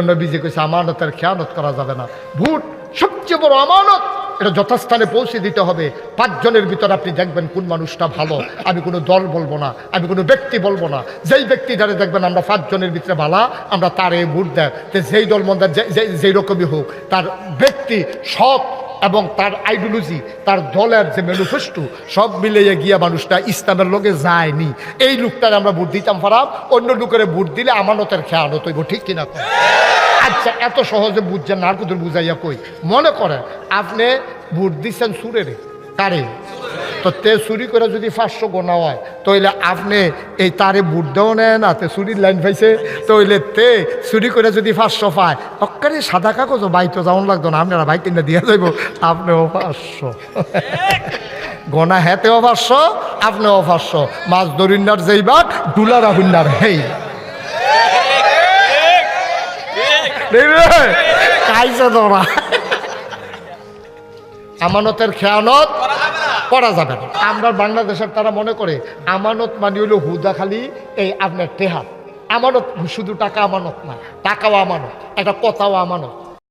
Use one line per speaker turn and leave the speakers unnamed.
নবীজি কইছে, আমানতের খেয়ানত করা যাবে না? ভোট সবচেয়ে বড় আমানত, এটা যথাস্থানে পৌঁছে দিতে হবে। পাঁচজনের ভিতর আপনি দেখবেন কোন মানুষটা ভালো। আমি কোনো দল বলব না, আমি কোনো ব্যক্তি বলব না। যেই ব্যক্তি যারা দেখবেন আমরা পাঁচজনের ভিতরে ভালা, আমরা তারে ভোট দেয়। যেই দল মন্দার যেই রকমই হোক, তার ব্যক্তি সৎ এবং তার আইডিওলজি তার দলের যে ম্যানিফেস্টো সব মিলিয়ে গিয়া মানুষটা ইসলামের লোকে যায়নি। এই লোকটার আমরা ভোট দিতাম ফারাম অন্য লোকের ভোট দিলে আমানতের খেয়ানত হইব ঠিক কিনা? আচ্ছা এত সহজে বুঝছেন না আর কত বুঝাইয়া কই? মনে করেন, আপনি ভোট দিচ্ছেন সুরেরে, কারে? তো তে চুরি করে যদি পাঁচশো গোনা হয়, তাইলে আপনি এই তারে ভোট দেও নেয় না, তে চুরির লাইন পাইছে, তাইলে তে চুরি করে যদি পাঁচশো পায়, অক্কারে সাদা কাগজও বাইতো যাওয়ান লাগতো না, আপনারা বাইক কিনা দিয়ে যাইব, আপনিও পাঁচশো। গনা হেতেও পাঁচশো, আপনিও পাঁচশো। মাছ দরিন্নার যেই বাঘ ডুলার আহুন্নার হেই। কাইছে তোরা। আমানতের খেয়ানত করা যাবে না। আমরা বাংলাদেশের তারা মনে করে, আমানত মানি হলো হুদা খালি, এই আপনার টেহা আমানত, শুধু টাকা আমানত না, টাকাও আমানত, একটা কথাও আমানত।